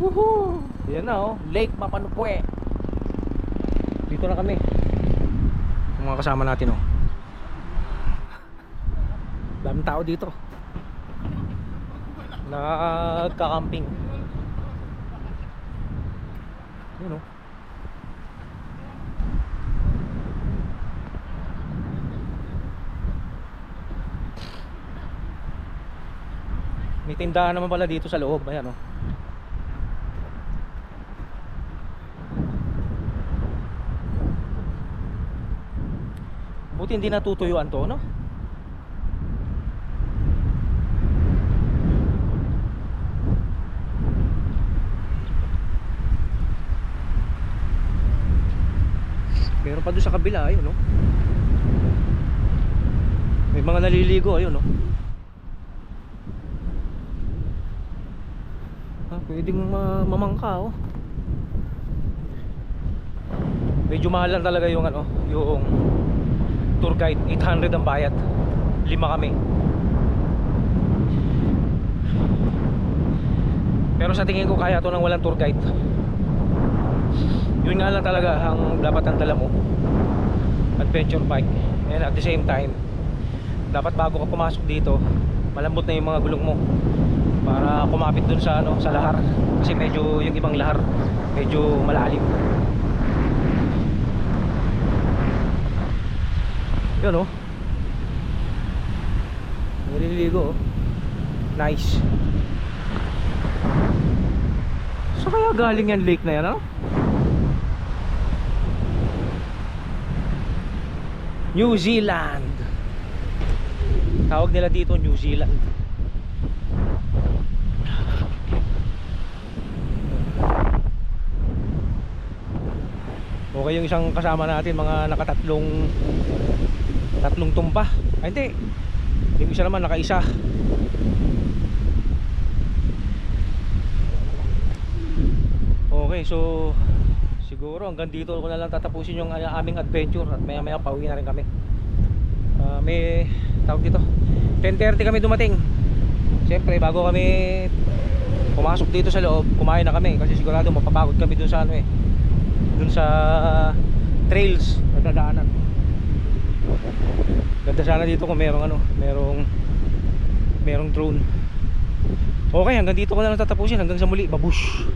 Woohoo! Yan na oh, Lake Mapanupue. Dito na kami. Yung mga kasama natin oh. Daming tao dito. Nagka-camping. Yun oh. May tindahan naman pala dito sa loob. Ayan oh. Buti hindi natutuyuan to, no? Meron pa doon sa kabila, ayun, no? May mga naliligo, ayun, no? Ah, pwedeng ma mamangka, oh. Medyo mahal lang talaga yung ano, yung tour guide 800 ang bayad. Lima kami. Pero sa tingin ko kaya to ng walang tour guide. Yun nga lang talaga ang dapat ang dala mo. Adventure bike. And at the same time dapat bago ka pumasok dito malambot na yung mga gulong mo para kumapit dun sa ano sa lahar. Kasi medyo yung ibang lahar medyo malalim Yun oh. Nililigo oh. Nice. So kaya galing yan lake na yan ano? New Zealand. Tawag nila dito New Zealand. Okay yung isang kasama natin mga nakatatlong tatlong tumpa ay hindi. Yung isa naman nakaisa. Okay so siguro hanggang dito ko na lang tatapusin yung uh, aming adventure at maya maya pauwi na rin kami. Ah, may tawag dito. 10.30 kami dumating. Siyempre bago kami pumasok dito sa loob kumain na kami kasi sigurado mapapagod kami dun sa ano eh dun sa trails na dadaanan Ganda sana dito kung merong ano, merong merong drone. Okay, hanggang dito ko na lang tatapusin hanggang sa muli, babush.